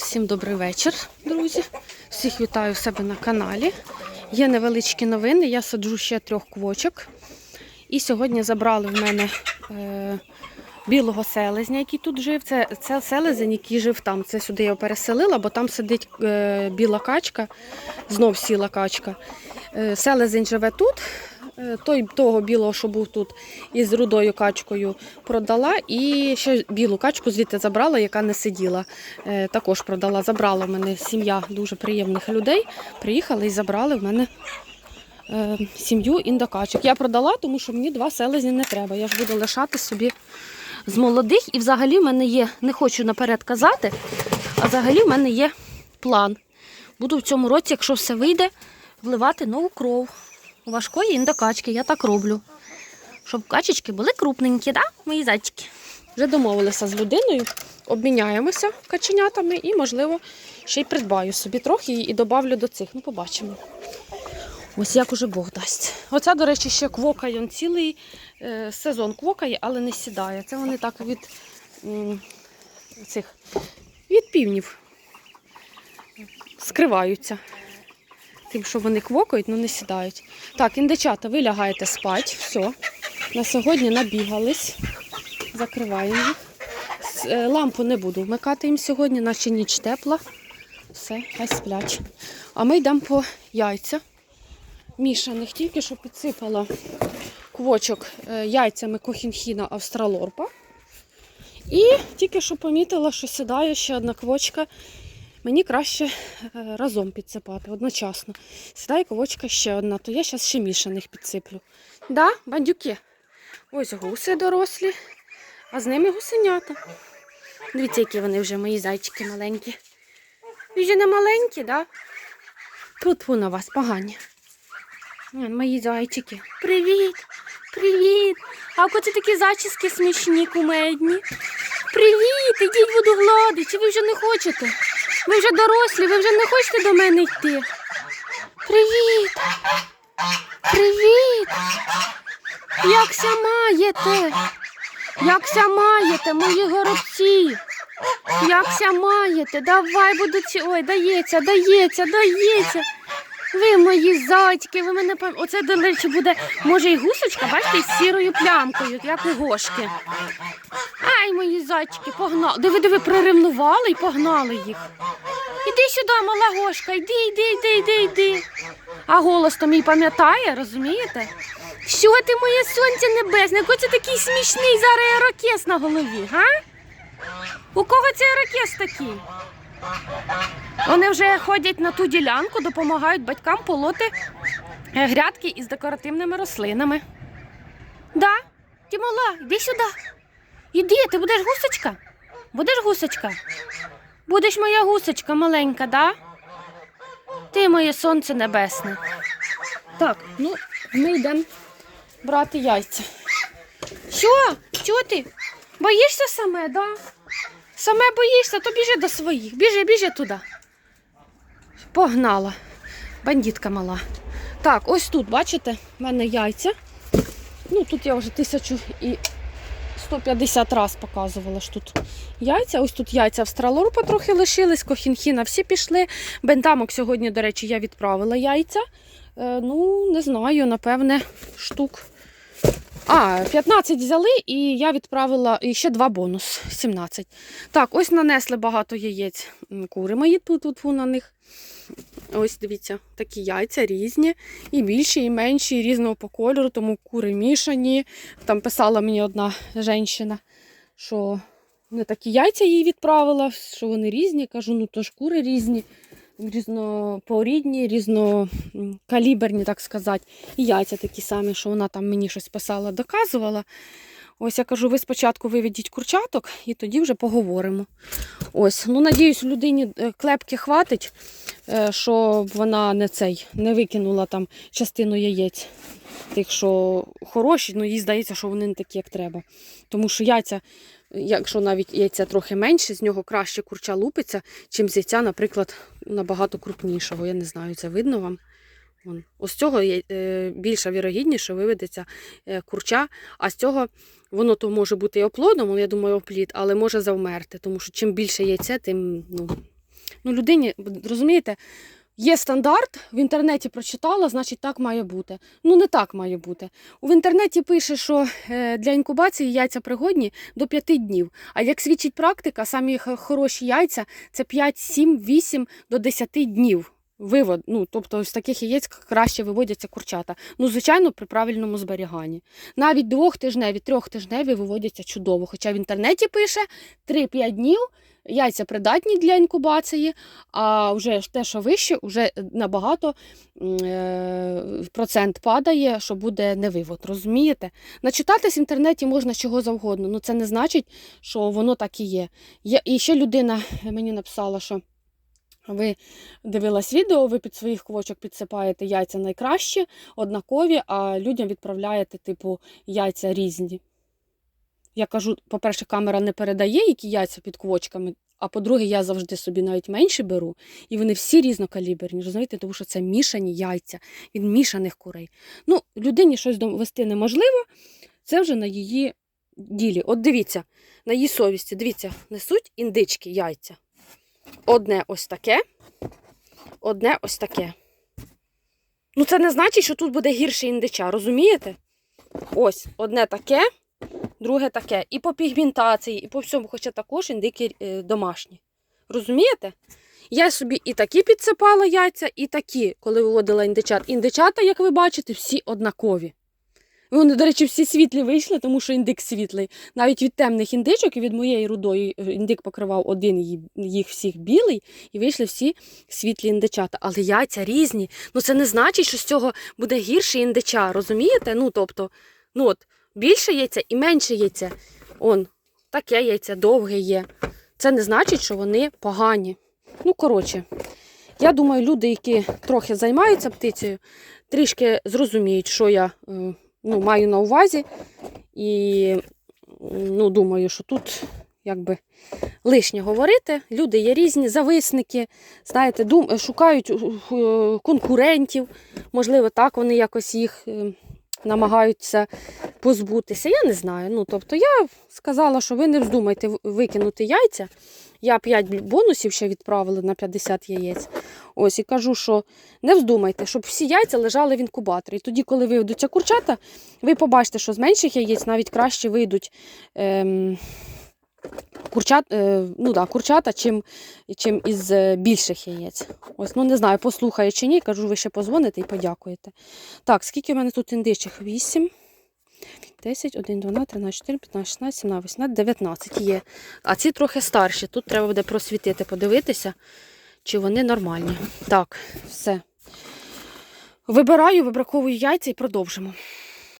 Всім добрий вечір, друзі. Всіх вітаю в себе на каналі. Є невеличкі новини. Я саджу ще трьох квочок. І сьогодні забрали в мене е, білого селезня, який тут жив. Це, це селезень, який жив там. Це сюди я переселила, бо там сидить е, біла качка, знов сіла качка. Е, селезень живе тут. Е, Той того білого, що був тут із рудою качкою, продала. І ще білу качку звідти забрала, яка не сиділа. Е, Також продала. Забрала в мене сім'я дуже приємних людей. Приїхали і забрали в мене е, сім'ю індокачок. Я продала, тому що мені два селезні не треба. Я ж буду лишати собі з молодих. І взагалі в мене є, не хочу наперед казати, а взагалі в мене є план. Буду в цьому році, якщо все вийде, вливати нову кров. Важкої індокачки, я так роблю. Щоб качечки були крупненькі, да? мої зайчики. Вже домовилися з людиною, обміняємося каченятами і, можливо, ще й придбаю собі трохи і добавлю до цих. Ну, побачимо. Ось як уже Бог дасть. Оця, до речі, ще квокає он цілий е, сезон квокає, але не сідає. Це вони так від цих від півнів скриваються. Тим, що вони квокають, але не сідають. Так, індичата, ви лягаєте спать. Все. На сьогодні набігались. Закриваємо їх. Е, Лампу не буду вмикати їм сьогодні, наче ніч тепла. Все, хай сплять. А ми йдемо по яйця. Мішаних тільки що підсипала квочок е, яйцями кохінхіна австралорпа. І тільки що помітила, що сідає ще одна квочка. Мені краще е, разом підсипати одночасно. Сідає квочка ще одна, то я зараз ще мішаних підсиплю. Да, бандюки? Ось гуси дорослі, а з ними гусенята. Дивіться, які вони вже мої зайчики маленькі. Ви вже не маленькі, да? Тут на вас погані. Мої зайчики. Привіт! Привіт! А оце такі зачіски смішні, кумедні. Привіт! Ідіть буду гладити. Чи ви вже не хочете? Ви вже дорослі, ви вже не хочете до мене йти. Привіт! Привіт! Якся маєте? Якся маєте, мої горобці? Якся маєте? Давай будуть. Ой, дається, дається, дається. Ви мої зайчики, ви мене пам... Оце, до речі, буде, може, і гусочка, бачите, із сірою плямкою, як у гошки. Ай, мої зайчики, погнали. Диви, диви, приревнували і погнали їх. Іди сюди, мала гошка, йди, йди, йди, йди, йди. А голос то мій пам'ятає, розумієте? Що ти, моє сонце небесне? Який це такий смішний зараз ерокес на голові, га? У кого це ерокес такий? Вони вже ходять на ту ділянку, допомагають батькам полоти е, грядки із декоративними рослинами. Да, ти мала, йди сюди. Іди, ти будеш гусочка? Будеш гусочка? Будеш моя гусочка маленька, да? Ти моє сонце небесне. Так, ну, ми йдемо брати яйця. Що? Що ти? Боїшся саме, да? Саме боїшся, то біжи до своїх. Біжи, біжи туди. Погнала. Бандитка мала. Так, ось тут, бачите, в мене яйця. Ну, тут я вже тисячу і 150 раз показувала що тут яйця. Ось тут яйця австралорпа трохи лишились, кохінхіна всі пішли. Бентамок сьогодні, до речі, я відправила яйця. Е, ну, не знаю, напевне, штук. А, 15 взяли, і я відправила і ще два бонус 17. Так, ось нанесли багато яєць кури мої тут, тут на них. Ось дивіться, такі яйця різні, і більші, і менші, і різного по кольору, тому кури мішані. Там писала мені одна жінка, що не такі яйця їй відправила, що вони різні. Кажу, ну то ж кури різні, різнопорідні, різнокаліберні, так сказати. І яйця такі самі, що вона там мені щось писала, доказувала. Ось я кажу, ви спочатку виведіть курчаток і тоді вже поговоримо. Ось, ну надіюсь, людині е, клепки хватить, е, щоб вона не цей не викинула там частину яєць. Тих, що хороші, ну їй здається, що вони не такі, як треба. Тому що яйця, якщо навіть яйця трохи менше, з нього краще курча лупиться, чим з яйця, наприклад, набагато крупнішого. Я не знаю, це видно вам. Вон. Ось цього е, більша вірогідність, що виведеться е, курча, а з цього воно то може бути і оплодом, я думаю, оплід, але може завмерти. Тому що чим більше яйця, тим ну, Ну, людині, розумієте, є стандарт, в інтернеті прочитала, значить так має бути. Ну, не так має бути. В інтернеті пише, що е, для інкубації яйця пригодні до 5 днів. А як свідчить практика, самі хороші яйця це 5, 7, 8 до 10 днів. Вивод, ну тобто з таких яєць краще виводяться курчата. Ну, звичайно, при правильному зберіганні. Навіть двохтижневі, трьохтижневі виводяться чудово. Хоча в інтернеті пише 3-5 днів, яйця придатні для інкубації, а вже те, що вище, вже набагато е, процент падає, що буде невивод. Розумієте? Начитатись в інтернеті можна чого завгодно, але це не значить, що воно так і є. І ще людина мені написала, що. Ви дивилась відео, ви під своїх квочок підсипаєте яйця найкраще, однакові, а людям відправляєте, типу, яйця різні. Я кажу, по-перше, камера не передає, які яйця під квочками, а по-друге, я завжди собі навіть менше беру, і вони всі різнокаліберні, розумієте, тому що це мішані яйця від мішаних курей. Ну, людині щось довести неможливо, це вже на її ділі. От дивіться, на її совісті, дивіться, несуть індички яйця. Одне ось таке, одне ось таке. Ну, це не значить, що тут буде гірше індича, розумієте? Ось, одне таке, друге таке. І по пігментації, і по всьому, хоча також індики е, домашні. Розумієте? Я собі і такі підсипала яйця, і такі, коли виводила індичат. Індичата, як ви бачите, всі однакові. Вони, до речі, всі світлі вийшли, тому що індик світлий. Навіть від темних індичок і від моєї рудої е, індик покривав один їх всіх білий, і вийшли всі світлі індичата. Але яйця різні. Ну це не значить, що з цього буде гірше індича, розумієте? Ну, тобто, ну от, більше яйця і менше яйця. Он, таке яйце довге є. Це не значить, що вони погані. Ну, коротше, я думаю, люди, які трохи займаються птицею, трішки зрозуміють, що я е, ну, маю на увазі. І ну, думаю, що тут якби лишнє говорити. Люди є різні, зависники, знаєте, дум, шукають е, конкурентів. Можливо, так вони якось їх е, намагаються позбутися. Я не знаю. Ну, тобто я сказала, що ви не вздумайте викинути яйця. Я 5 бонусів ще відправила на 50 яєць. Ось і кажу, що не вздумайте, щоб всі яйця лежали в інкубаторі. І тоді, коли вийдуться курчата, ви побачите, що з менших яєць навіть краще вийдуть ем, курчат, е, ну, да, курчата, чим, чим із е, більших яєць. Ось, ну не знаю, послухаю чи ні, кажу, ви ще позвоните і подякуєте. Так, скільки в мене тут індичих? 8. 10, 1, 12, 13, 14, 15, 16, 17, 18, 19 є. А ці трохи старші. Тут треба буде просвітити, подивитися, чи вони нормальні. Так, все. Вибираю, вибраковую яйця і продовжимо.